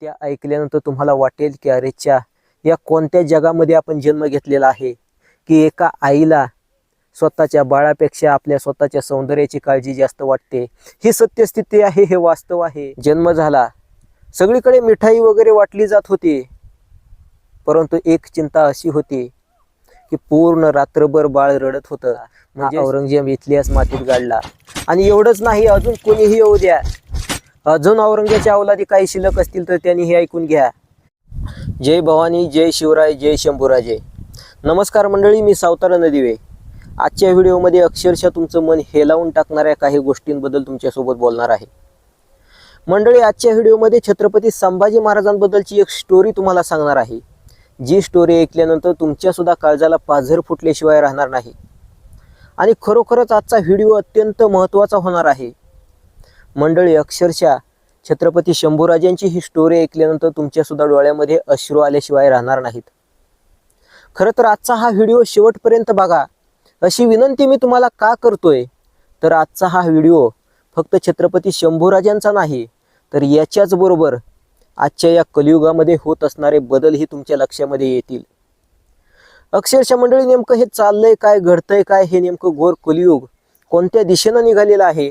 त्या ऐकल्यानंतर तुम्हाला वाटेल की अरेच्या या कोणत्या जगामध्ये आपण जन्म घेतलेला आहे? की एका आईला स्वतःच्या बाळापेक्षा आपल्या स्वतःच्या सौंदर्याची काळजी जास्त वाटते. ही सत्यस्थिती आहे हे वास्तव आहे. जन्म झाला. सगळीकडे मिठाई वगैरे वाटली जात होती. परंतु एक चिंता अशी होती की पूर्ण रात्रभर बाळ रडत होतं. म्हणजे औरंगजेब इथल्याच मातीत गाडला. आणि एवढंच नाही अजून कोणीही येऊ द्या. अजून औरंगजेबाच्या अवलादी काही शिल्लक असतील तर त्यांनी हे ऐकून घ्या. जय भवानी जय शिवराय जय शंभूराजे. नमस्कार मंडळी मी सावतारा नदीवे. आजच्या व्हिडिओमध्ये अक्षरशः तुमचं मन हेलावून टाकणाऱ्या काही गोष्टींबद्दल तुमच्यासोबत बोलणार आहे. मंडळी आजच्या व्हिडिओमध्ये छत्रपती संभाजी महाराजांबद्दलची एक स्टोरी तुम्हाला सांगणार आहे. जी स्टोरी ऐकल्यानंतर तुमच्यासुद्धा काळजाला पाझर फुटल्याशिवाय राहणार नाही. आणि खरोखरच आजचा व्हिडिओ अत्यंत महत्त्वाचा होणार आहे. मंडळी अक्षरशः छत्रपती शंभूराजांची ही स्टोरी ऐकल्यानंतर तुमच्यासुद्धा डोळ्यामध्ये अश्रू आल्याशिवाय राहणार नाहीत. खरं तर आजचा हा व्हिडिओ शेवटपर्यंत बघा. अशी विनंती मी तुम्हाला का करतोय? तर आजचा हा व्हिडिओ फक्त छत्रपती शंभूराजांचा नाही तर याच्याच बरोबर आजच्या या कलियुगामध्ये होत असणारे बदलही तुमच्या लक्षामध्ये येतील. अक्षरशः मंडळी नेमकं हे चाललंय काय घडतंय काय हे नेमकं घोर कलियुग कोणत्या दिशेनं निघालेलं आहे?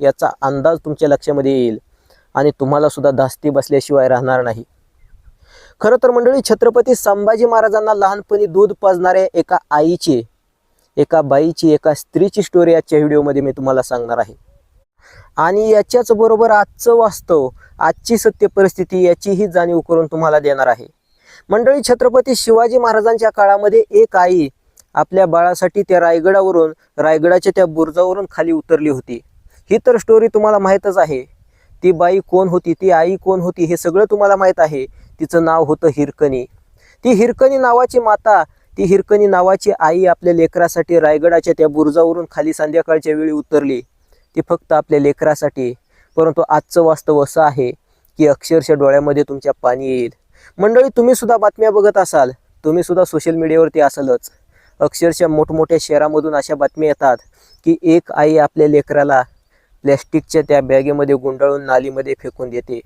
याचा अंदाज तुमच्या लक्षामध्ये येईल. आणि तुम्हाला सुद्धा धास्ती बसल्याशिवाय राहणार नाही. खरं तर मंडळी छत्रपती संभाजी महाराजांना लहानपणी दूध पाजणाऱ्या एका आईची एका बाईची एका स्त्रीची स्टोरी आजच्या व्हिडिओमध्ये मी तुम्हाला सांगणार आहे. आणि याच्याच बरोबर आजचं वास्तव आजची सत्य परिस्थिती याचीही जाणीव करून तुम्हाला देणार आहे. मंडळी छत्रपती शिवाजी महाराजांच्या काळामध्ये एक आई आपल्या बाळासाठी त्या रायगडावरून रायगडाच्या त्या बुर्जावरून खाली उतरली होती. ही तर स्टोरी तुम्हाला माहीतच आहे. ती बाई कोण होती ती आई कोण होती हे सगळं तुम्हाला माहीत आहे. तिचं नाव होतं हिरकणी. ती हिरकणी नावाची माता ती हिरकणी नावाची आई आपल्या लेकरासाठी रायगडाच्या त्या बुरुजावरून खाली संध्याकाळच्या वेळी उतरली. ती फक्त आपल्या लेकरासाठी परंतु आजचं वास्तव असं आहे की अक्षरशः डोळ्यामध्ये तुमच्या पाणी येईल. मंडळी तुम्ही सुद्धा बातम्या बघत असाल. तुम्ही सुद्धा सोशल मीडियावरती असालच. अक्षरशः मोठमोठ्या शहरामधून अशा बातम्या येतात की एक आई आपल्या लेकराला प्लॅस्टिकच्या त्या बॅगेमध्ये गुंडाळून नालीमध्ये फेकून देते.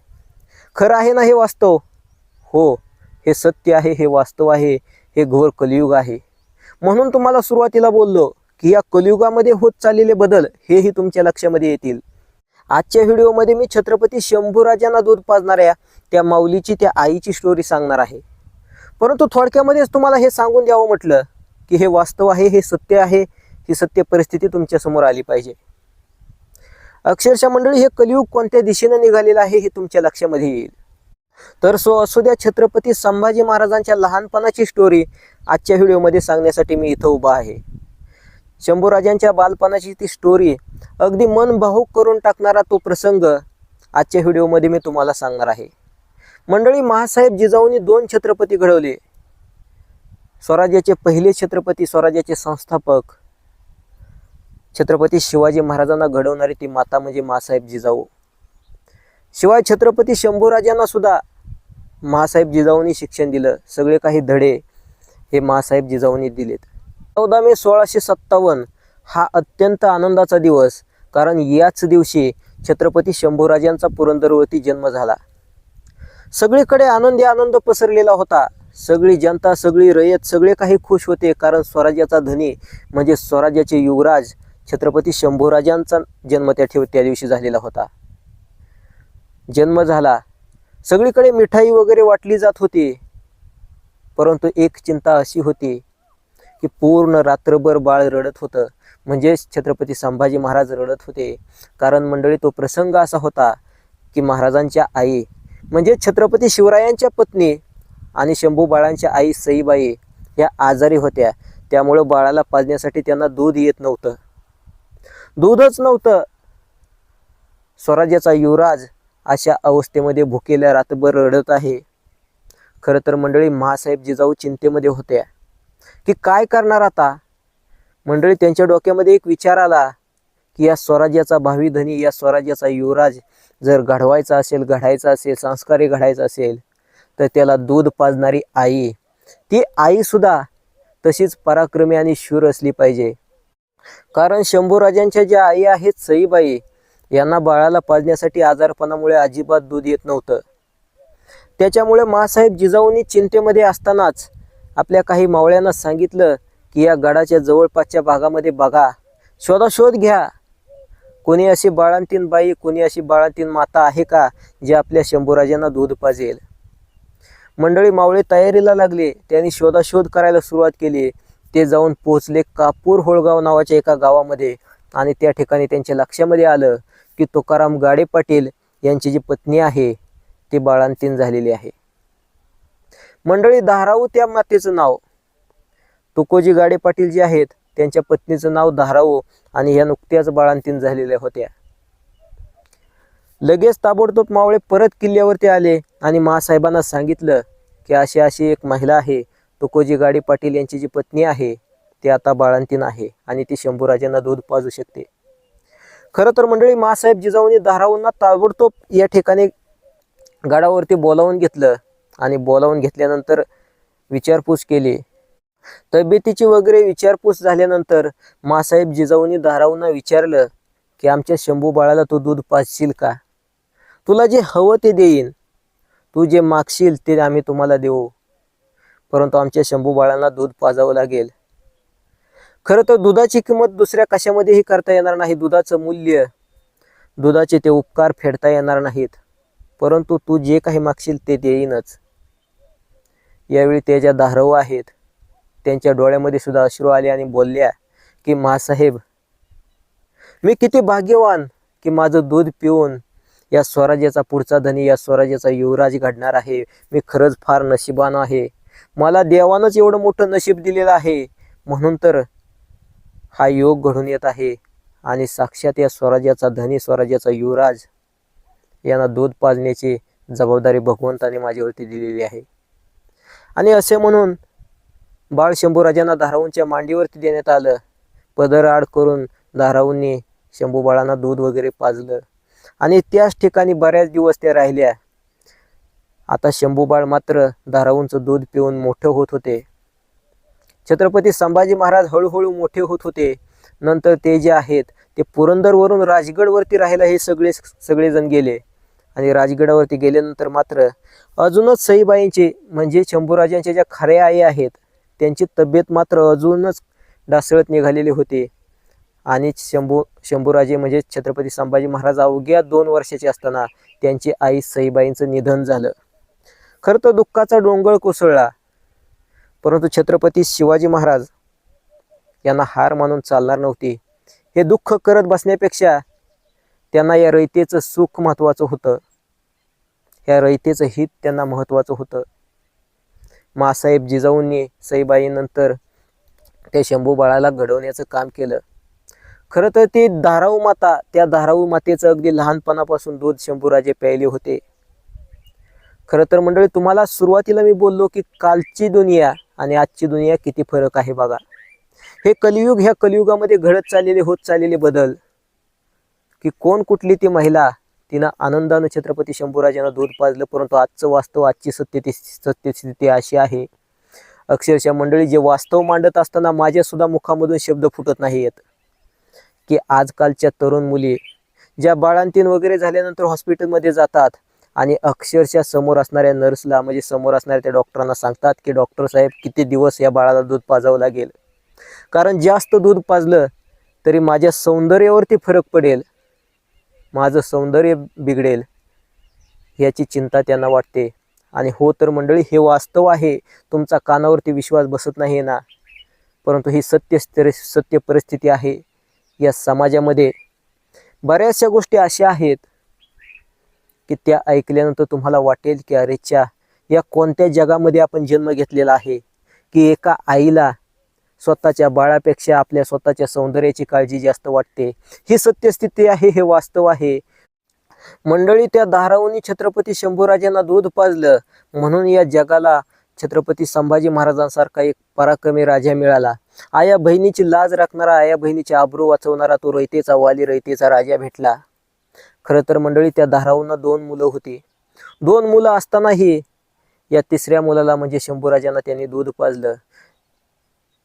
खरं आहे ना हे वास्तव? हो हे सत्य आहे हे वास्तव आहे हे घोर कलियुग आहे. म्हणून तुम्हाला सुरुवातीला बोललो की या कलियुगामध्ये होत चाललेले बदल हेही तुमच्या लक्षामध्ये येतील. आजच्या व्हिडिओमध्ये मी छत्रपती शंभूराजांना दूध पाजणाऱ्या त्या माऊलीची त्या आईची स्टोरी सांगणार आहे. परंतु थोडक्यामध्येच तुम्हाला हे सांगून द्यावं म्हटलं की हे वास्तव आहे हे सत्य आहे ही सत्य परिस्थिती तुमच्यासमोर आली पाहिजे. अक्षरशः मंडळी हे कलियुग कोणत्या दिशेनं निघालेलं आहे हे तुमच्या लक्षामध्ये येईल. तर सो असू द्या छत्रपती संभाजी महाराजांच्या लहानपणाची स्टोरी आजच्या व्हिडिओमध्ये सांगण्यासाठी मी इथं उभा आहे. शंभूराजांच्या बालपणाची ती स्टोरी अगदी मन भाऊक करून टाकणारा तो प्रसंग आजच्या व्हिडिओमध्ये मी तुम्हाला सांगणार आहे. मंडळी महासाहेब जिजाऊंनी दोन छत्रपती घडवले. स्वराज्याचे पहिले छत्रपती स्वराज्याचे संस्थापक छत्रपती शिवाजी महाराजांना घडवणारी ती माता म्हणजे मासाहेब जिजाऊ. शिवाय छत्रपती शंभूराजांना सुद्धा महासाहेब जिजाऊंनी शिक्षण दिलं. सगळे काही धडे हे महासाहेब जिजाऊंनी दिलेत. चौदा मे सोळाशे सत्तावन्न हा अत्यंत आनंदाचा दिवस कारण याच दिवशी छत्रपती शंभूराजांचा पुरंदरवरती जन्म झाला. सगळीकडे आनंदी आनंद पसरलेला होता. सगळी जनता सगळी रयत सगळे काही खुश होते कारण स्वराज्याचा धनी म्हणजे स्वराज्याचे युवराज छत्रपती शंभूराजांचा जन्म त्या ठेव त्या दिवशी झालेला होता. जन्म झाला. सगळीकडे मिठाई वगैरे वाटली जात होती. परंतु एक चिंता अशी होती की पूर्ण रात्रभर बाळ रडत होतं. म्हणजेच छत्रपती संभाजी महाराज रडत होते. कारण मंडळी तो प्रसंग असा होता की महाराजांच्या आई म्हणजे छत्रपती शिवरायांच्या पत्नी आणि शंभू बाळांच्या आई सईबाई या आजारी होत्या. त्यामुळं बाळाला पाजण्यासाठी त्यांना दूध येत नव्हतं. दूधच नव्हतं. स्वराज्याचा युवराज अशा अवस्थेमध्ये भुकेल्या रातभर रडत आहे. खरं तर मंडळी महासाहेब जिजाऊ चिंतेमध्ये होत्या. की काय करणार आता? मंडळी त्यांच्या डोक्यामध्ये एक विचार आला की या स्वराज्याचा भावी धनी या स्वराज्याचा युवराज जर घडवायचा असेल घडायचा असेल संस्कारी घडायचा असेल तर त्याला दूध पाजणारी आई. ती आईसुद्धा तशीच पराक्रमी आणि शूर असली पाहिजे. कारण शंभूराजांच्या ज्या आई आहेत सईबाई यांना बाळाला पाजण्यासाठी आजारपणामुळे अजिबात दूध येत नव्हतं. त्याच्यामुळे मासाहेब जिजाऊंनी चिंतेमध्ये असतानाच आपल्या काही मावळ्यांना सांगितलं की या गडाच्या जवळपासच्या भागामध्ये बघा. शोधाशोध घ्या. कोणी अशी बाळांतीन बाई कोणी अशी बाळांतीन माता आहे का जे आपल्या शंभूराजांना दूध पाजेल? मंडळी मावळे तयारीला लागले. त्यांनी शोधाशोध करायला सुरुवात केली. ते जाऊन पोहोचले कापूर होळगाव नावाच्या एका गावामध्ये. आणि त्या ठिकाणी त्यांच्या लक्षामध्ये आलं की तुकाराम गाडे पाटील यांची जी पत्नी आहे ती बाळांतीन झालेली आहे. मंडळी धाराऊ त्या मातेचं नाव. तुकोजी गाडे पाटील जे आहेत त्यांच्या पत्नीचं नाव धाराऊ आणि ह्या नुकत्याच बाळांतीन झालेल्या होत्या. लगेच ताबडतोब मावळे परत किल्ल्यावरती आले आणि महासाहेबांना सांगितलं की अशी अशी एक महिला आहे तुकोजी गाडी पाटील यांची जी पत्नी आहे ती आता बाळंतीन आहे आणि ती शंभूराजांना दूध पाजू शकते. खरं तर मंडळी मासाहेब जिजाऊंनी धाराऊंना ताबडतोब या ठिकाणी गडावरती बोलावून घेतलं आणि बोलावून घेतल्यानंतर विचारपूस केली. तब्येतीची वगैरे विचारपूस झाल्यानंतर मासाहेब जिजाऊंनी धाराऊंना विचारलं की आमच्या शंभू बाळाला तू दूध पाजशील का? तुला जे हवं ते देईन. तू जे मागशील ते आम्ही तुम्हाला देऊ. परंतु आमच्या शंभू बाळांना दूध पाजावं लागेल. खरं तर दुधाची किंमत दुसऱ्या कशामध्येही करता येणार नाही? दुधाचं मूल्य दुधाचे ते उपकार फेडता येणार नाहीत. परंतु तू जे काही मागशील ते देईनच. यावेळी त्या ज्या धारव आहेत. त्यांच्या डोळ्यामध्ये सुद्धा अश्रू आले आणि बोलल्या की महासाहेब मी किती भाग्यवान की माझं दूध पिऊन या स्वराज्याचा पुढचा धनी या स्वराज्याचा युवराज घडणार आहे. मी खरंच फार नशिबान आहे. मला देवानंच एवढं मोठं नशीब दिलेलं आहे. म्हणून तर हा योग घडून येत आहे. आणि साक्षात या स्वराज्याचा धनी स्वराज्याचा युवराज यांना दूध पाजण्याची जबाबदारी भगवंताने माझ्यावरती दिलेली आहे. आणि असे म्हणून बाळ शंभूराजांना धाराऊंच्या मांडीवरती देण्यात आलं. पदराड करून धाराऊंनी शंभू बाळांना दूध वगैरे पाजलं. आणि त्याच ठिकाणी बऱ्याच दिवस त्या राहिल्या. आता शंभूबाळ मात्र धाराऊंचं दूध पिऊन मोठं होत होते. छत्रपती संभाजी महाराज हळूहळू मोठे होत होते. नंतर ते जे आहेत ते पुरंदरवरून राजगडवरती राहायला हे सगळे सगळेजण गेले. आणि राजगडावरती गेल्यानंतर मात्र अजूनच सईबाईंचे म्हणजे शंभूराजांच्या ज्या खऱ्या आई आहेत त्यांची तब्येत मात्र अजूनच ढासळत निघालेली होती. आणि शंभू शंभूराजे म्हणजे छत्रपती संभाजी महाराज अवघ्या दोन वर्षाचे असताना त्यांची आई सईबाईंचं निधन झालं. खरं तर दुःखाचा डोंगर कोसळला. परंतु छत्रपती शिवाजी महाराज यांना हार मानून चालणार नव्हती. हे दुःख करत बसण्यापेक्षा त्यांना या रयतेचं सुख महत्त्वाचं होतं. या रयतेचं हित त्यांना महत्त्वाचं होतं. मासाहेब जिजाऊंनी सईबाईनंतर त्या शंभू बाळाला घडवण्याचं काम केलं. खरं तर ते धाराऊ माता त्या धाराऊ मातेचं अगदी लहानपणापासून दूध शंभूराजे प्यायले होते. खरं तर मंडळी तुम्हाला सुरुवातीला मी बोललो की कालची दुनिया आणि आजची दुनिया किती फरक आहे बघा. हे कलियुग ह्या कलियुगामध्ये घडत चाललेले होत चाललेले बदल. की कोण कुठली ती महिला तिनं आनंदानं छत्रपती शंभूराजांना दूध पाजलं परंतु आजचं वास्तव आजची सत्य सत्यस्थिती अशी आहे. अक्षरशः मंडळी जे वास्तव मांडत असताना माझ्यासुद्धा मुखामधून शब्द फुटत नाही आहेत की आजकालच्या तरुण मुली ज्या बाळांतीन वगैरे झाल्यानंतर हॉस्पिटलमध्ये जातात आणि अक्षरशः समोर असणाऱ्या नर्सला म्हणजे समोर असणाऱ्या त्या डॉक्टरांना सांगतात की डॉक्टर साहेब किती दिवस या बाळाला दूध पाजावं लागेल? कारण जास्त दूध पाजलं तरी माझ्या सौंदर्यावरती फरक पडेल. माझं सौंदर्य बिघडेल याची चिंता त्यांना वाटते. आणि हो तर मंडळी हे वास्तव आहे. तुमचा कानावरती विश्वास बसत नाही ना? परंतु ही सत्य सत्य परिस्थिती आहे. या समाजामध्ये बऱ्याचशा गोष्टी अशा आहेत. की त्या ऐकल्यानंतर तुम्हाला वाटेल की अरेच्या या कोणत्या जगामध्ये आपण जन्म घेतलेला आहे? की एका आईला स्वतःच्या बाळापेक्षा आपल्या स्वतःच्या सौंदर्याची काळजी जास्त वाटते. ही सत्यस्थिती आहे हे वास्तव आहे. मंडळी त्या धारावणी छत्रपती शंभूराजांना दूध पाजलं. म्हणून या जगाला छत्रपती संभाजी महाराजांसारखा एक पराक्रमी राजा मिळाला. आया बहिणीची लाज राखणारा आया बहिणीची आबरू वाचवणारा तो रयतेचा वाली रयतेचा राजा भेटला. खरं तर मंडळी त्या धारावून दोन मुलं होती. दोन मुलं असतानाही या तिसऱ्या मुलाला म्हणजे शंभूराजांना त्यांनी दूध पाजलं.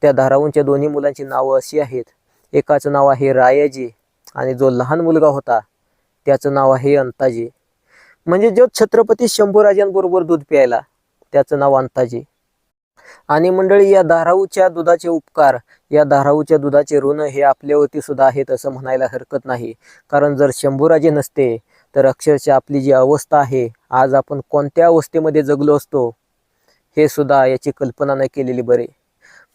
त्या धारावूनच्या दोन्ही मुलांची नावं अशी आहेत. एकाचं नाव आहे रायाजी आणि जो लहान मुलगा होता त्याचं नाव आहे अंताजी. म्हणजे जो छत्रपती शंभूराजांबरोबर दूध प्यायला त्याचं नाव अंताजी. आणि मंडळी या धाराऊच्या दुधाचे उपकार या धाराऊच्या दुधाचे ऋण हे आपल्यावरती सुद्धा आहेत असं म्हणायला हरकत नाही. कारण जर शंभूराजे नसते तर अक्षरशः आपली जी अवस्था आहे आज आपण कोणत्या अवस्थेमध्ये जगलो असतो हे सुद्धा याची कल्पना नाही केलेली बरे.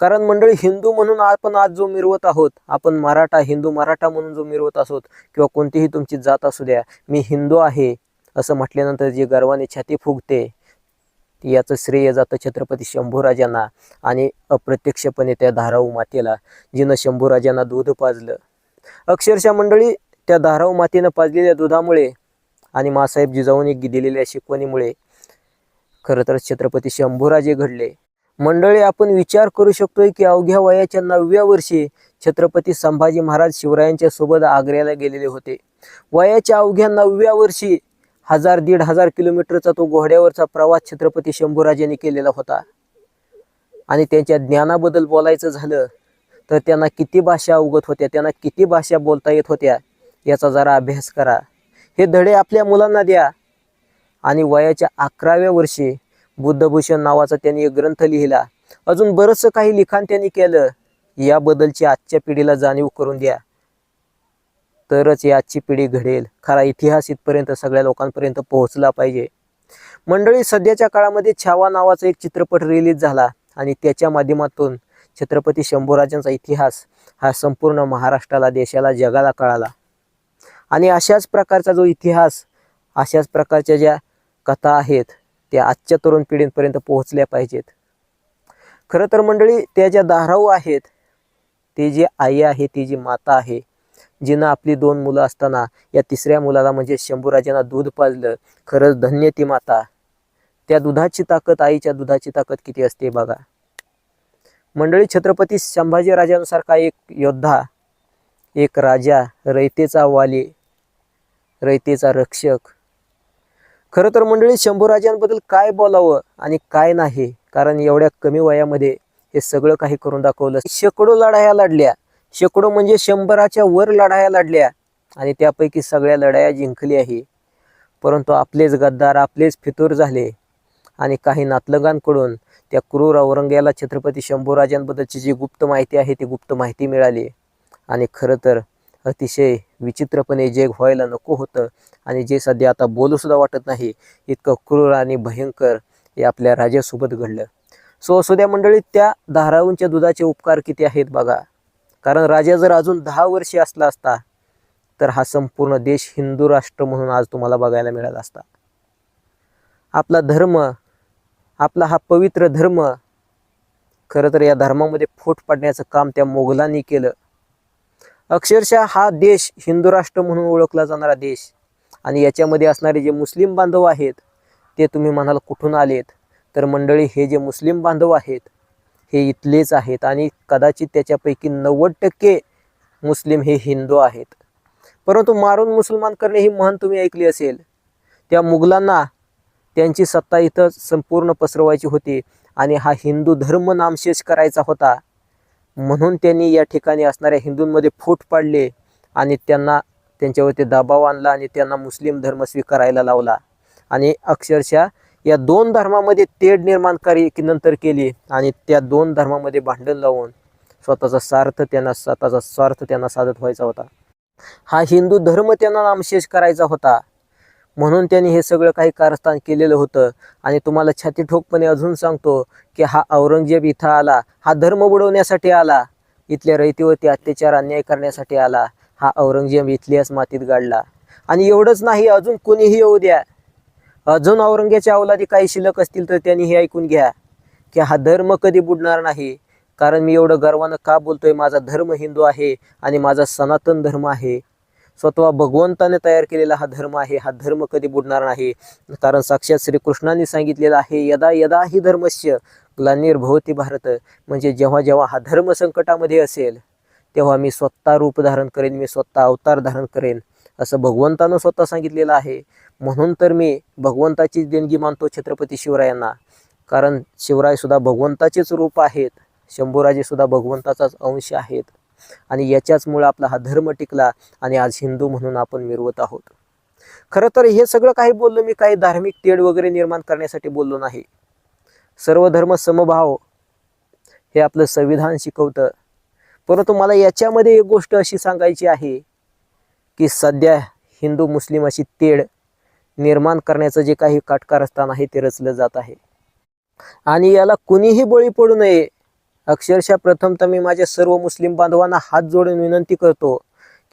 कारण मंडळी हिंदू म्हणून आपण आज जो मिरवत आहोत आपण मराठा हिंदू मराठा म्हणून जो मिरवत आहोत किंवा कोणतीही तुमची जात असू द्या मी हिंदू आहे असं म्हटल्यानंतर जी गर्वाने छाती फुगते याचं श्रेय जातं छत्रपती शंभूराजांना आणि अप्रत्यक्षपणे त्या धाराऊ मातेला जिनं शंभूराजांना दूध पाजलं. अक्षरशः मंडळी त्या धाराऊ मातेनं पाजलेल्या दुधामुळे आणि मासाहेब जिजाऊने दिलेल्या शिकवणीमुळे खरं तर छत्रपती शंभूराजे घडले. मंडळी आपण विचार करू शकतोय की अवघ्या वयाच्या नवव्या वर्षी छत्रपती संभाजी महाराज शिवरायांच्या सोबत आग्र्याला गेलेले होते. वयाच्या अवघ्या नवव्या वर्षी हजार दीड हजार किलोमीटरचा तो घोड्यावरचा प्रवास छत्रपती शंभूराजांनी केलेला होता. आणि त्यांच्या ज्ञानाबद्दल बोलायचं झालं तर त्यांना किती भाषा अवगत होत्या त्यांना किती भाषा बोलता येत होत्या याचा जरा अभ्यास करा. हे धडे आपल्या मुलांना द्या. आणि वयाच्या अकराव्या वर्षी बुद्धभूषण नावाचा त्यांनी एक ग्रंथ लिहिला. अजून बरंचसं काही लिखाण त्यांनी केलं. याबद्दलची आजच्या पिढीला जाणीव करून द्या. तरच ही आजची पिढी घडेल. खरा इतिहास इथपर्यंत सगळ्या लोकांपर्यंत पोहोचला पाहिजे. मंडळी सध्याच्या काळामध्ये छावा नावाचा एक चित्रपट रिलीज झाला आणि त्याच्या माध्यमातून छत्रपती शंभूराजांचा इतिहास हा संपूर्ण महाराष्ट्राला देशाला जगाला कळाला. आणि अशाच प्रकारचा जो इतिहास अशाच प्रकारच्या ज्या कथा आहेत त्या आजच्या तरुण पिढींपर्यंत पोहोचल्या पाहिजेत. खरं तर मंडळी त्या ज्या दाराऊ आहेत ती जी आई आहे ती जी माता आहे जिनं आपली दोन मुलं असताना या तिसऱ्या मुलाला म्हणजे शंभूराजांना दूध पाजलं खरंच धन्य ती माता. त्या दुधाची ताकद आईच्या दुधाची ताकद किती असते बघा. मंडळी छत्रपती संभाजीराजांसारखा एक योद्धा एक राजा रयतेचा वाली रयतेचा रक्षक. खरं तर मंडळी शंभूराजांबद्दल काय बोलावं आणि काय नाही कारण एवढ्या कमी वयामध्ये हे सगळं काही करून दाखवलं. शेकडो लढाया लढल्या. शेकडो म्हणजे शंभराच्या वर लढाया लढल्या आणि त्यापैकी सगळ्या लढाया जिंकली आहे. परंतु आपलेच गद्दार आपलेच फितूर झाले आणि काही नातलगांकडून त्या क्रूर औरंग्याला छत्रपती शंभूराजांबद्दलची जी गुप्त माहिती आहे ती गुप्त माहिती मिळाली. आणि खरं तर अतिशय विचित्रपणे जे व्हायला नको होतं आणि जे सध्या आता बोलूसुद्धा वाटत नाही इतकं क्रूर आणि भयंकर हे आपल्या राजासोबत घडलं. सो असू द्या मंडळी त्या धाराऊंच्या दुधाचे उपकार किती आहेत बघा. कारण राजा जर अजून दहा वर्षे असला असता तर हा संपूर्ण देश हिंदू राष्ट्र म्हणून आज तुम्हाला बघायला मिळाला असता. आपला धर्म आपला हा पवित्र धर्म खरं तर या धर्मामध्ये फूट पाडण्याचं काम त्या मोगलांनी केलं. अक्षरशः हा देश हिंदू राष्ट्र म्हणून ओळखला जाणारा देश आणि याच्यामध्ये असणारे जे मुस्लिम बांधव आहेत ते तुम्ही म्हणाल कुठून आलेत? तर मंडळी हे जे मुस्लिम बांधव आहेत हे इथलेच आहेत आणि कदाचित त्याच्यापैकी नव्वद टक्के मुस्लिम हे हिंदू आहेत. परंतु मारून मुसलमान करणे ही म्हण तुम्ही ऐकली असेल. त्या मुघलांना त्यांची सत्ता इथं संपूर्ण पसरवायची होती आणि हा हिंदू धर्म नामशेष करायचा होता. म्हणून त्यांनी या ठिकाणी असणाऱ्या हिंदूंमध्ये फूट पाडले आणि त्यांना त्यांच्यावरती दबाव आणला आणि त्यांना मुस्लिम धर्म स्वीकारायला लावला. आणि अक्षरशः या दोन धर्मामध्ये तेढ निर्माण करी नंतर केली आणि त्या दोन धर्मामध्ये भांडण लावून स्वतःचा स्वार्थ त्यांना स्वतःचा स्वार्थ त्यांना साधत व्हायचा होता. हा हिंदू धर्म त्यांना नामशेष करायचा होता. म्हणून त्यांनी हे सगळं काही कारस्थान केलेलं होतं. आणि तुम्हाला छाती ठोकपणे अजून सांगतो की हा औरंगजेब इथं आला. हा धर्म बुडवण्यासाठी आला. इथल्या रयतीवरती अत्याचार अन्याय करण्यासाठी आला. हा औरंगजेब इथल्याच मातीत गाडला. आणि एवढंच नाही अजून कोणीही येऊ द्या. अजून औरंग्याच्या अवलादी काही शिल्लक असतील तर त्यांनी हे ऐकून घ्या की हा धर्म कधी बुडणार नाही. कारण मी एवढं गर्वानं का बोलतोय? माझा धर्म हिंदू आहे आणि माझा सनातन धर्म आहे. स्वतः भगवंताने तयार केलेला हा धर्म आहे. हा धर्म कधी बुडणार नाही. कारण साक्षात श्रीकृष्णाने सांगितलेलं आहे यदा यदा ही धर्मस्य ग्लानिर्भवती भारत. म्हणजे जेव्हा जेव्हा हा धर्म संकटामध्ये असेल तेव्हा मी स्वतः रूप धारण करेन मी स्वतः अवतार धारण करेन असं भगवंतानं स्वतः सांगितलेलं आहे. म्हणून तर मी भगवंताचीच देणगी मानतो छत्रपती शिवरायांना. कारण शिवरायसुद्धा भगवंताचेच रूप आहेत. शंभूराजेसुद्धा भगवंताचाच अंश आहेत. आणि याच्याचमुळे आपला हा धर्म टिकला आणि आज हिंदू म्हणून आपण मिरवत आहोत. खरं तर हे सगळं काही बोललो मी काही धार्मिक तेढ वगैरे निर्माण करण्यासाठी बोललो नाही. सर्व धर्म समभाव हे आपलं संविधान शिकवतं. परंतु मला याच्यामध्ये एक गोष्ट अशी सांगायची आहे की सध्या हिंदू मुस्लिम अशी तेढ निर्माण करण्याचं जे काही काटकारस्थान आहे ते रचलं जात आहे. आणि याला कुणीही बळी पडू नये. अक्षरशः प्रथमतः मी माझ्या सर्व मुस्लिम बांधवांना हात जोडून विनंती करतो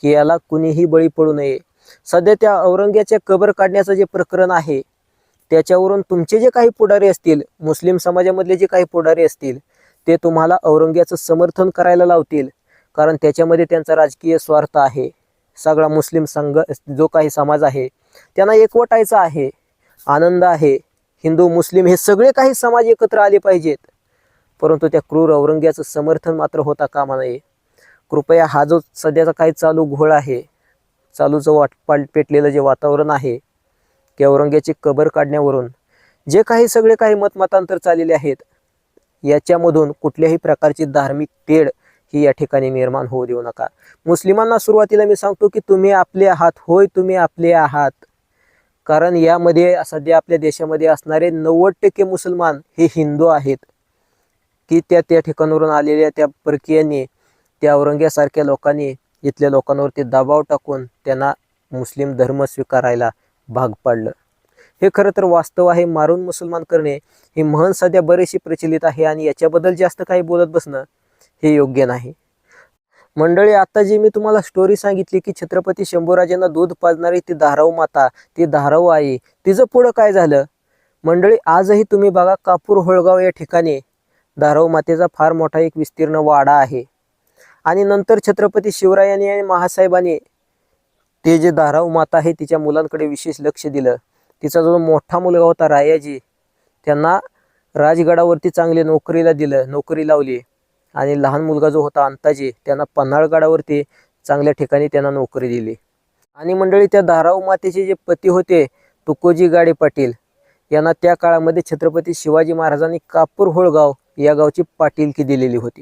की याला कुणीही बळी पडू नये. सध्या त्या औरंग्याच्या कबर काढण्याचं जे प्रकरण आहे त्याच्यावरून तुमचे जे काही पुढारी असतील मुस्लिम समाजामधले जे काही पुढारी असतील ते तुम्हाला औरंग्याचं समर्थन करायला लावतील कारण त्याच्यामध्ये त्यांचा राजकीय स्वार्थ आहे. सगळा मुस्लिम संघ जो काही समाज आहे त्यांना एकवटायचं आहे आनंद आहे. हिंदू मुस्लिम हे सगळे काही समाज एकत्र आले पाहिजेत. परंतु त्या क्रूर औरंग्याचं समर्थन मात्र होता कामा नये. कृपया हा जो सध्याचा काही चालू घोळ आहे चालूचं वाट पाल पेटलेलं जे वातावरण आहे की औरंग्याची कबर काढण्यावरून जे काही सगळे काही मतमतांतर चाललेले आहेत याच्यामधून कुठल्याही प्रकारची धार्मिक तेढ ही या ठिकाणी निर्माण होऊ देऊ नका. मुस्लिमांना सुरुवातीला मी सांगतो की तुम्ही आपले आहात होय तुम्ही आपले आहात. कारण यामध्ये सध्या आपल्या देशामध्ये असणारे नव्वद टक्के मुसलमान हे हिंदू आहेत. की त्या त्या ठिकाणावरून आलेल्या त्या परकीयांनी त्या औरंग्यासारख्या लोकांनी इथल्या लोकांवरती दबाव टाकून त्यांना मुस्लिम धर्म स्वीकारायला भाग पाडलं. हे खरं तर वास्तव आहे मारून मुसलमान करणे ही म्हण सध्या बरीचशी प्रचलित आहे आणि याच्याबद्दल जास्त काही बोलत बसणं हे योग्य नाही. मंडळी आता जी मी तुम्हाला स्टोरी सांगितली की छत्रपती शंभूराजांना दूध पाजणारी ती धाराव माता ती धाराव आई तिचं पुढं काय झालं? मंडळी आजही तुम्ही बघा कापूर होळगाव या ठिकाणी धाराव मातेचा फार मोठा एक विस्तीर्ण वाडा आहे. आणि नंतर छत्रपती शिवरायांनी आणि महासाहेबांनी ते जे धाराव माता आहे तिच्या मुलांकडे विशेष लक्ष दिलं. तिचा जो मोठा मुलगा होता रायाजी त्यांना राजगडावरती चांगली नोकरीला दिलं नोकरी लावली. आणि लहान मुलगा जो होता अंताजी त्यांना पन्हाळगडावरती चांगल्या ठिकाणी त्यांना नोकरी दिली. आणि मंडळी त्या धाराऊ मातेचे जे पती होते तुकोजी गाडे पाटील यांना त्या काळामध्ये छत्रपती शिवाजी महाराजांनी कापूर होळगाव या गावची पाटीलकी दिलेली होती.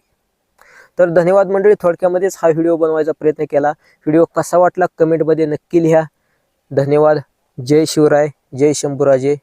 तर धन्यवाद मंडळी थोडक्यामध्येच हा व्हिडिओ बनवायचा प्रयत्न केला. व्हिडिओ कसा वाटला कमेंटमध्ये नक्की लिहा. धन्यवाद. जय शिवराय. जय शंभूराजे.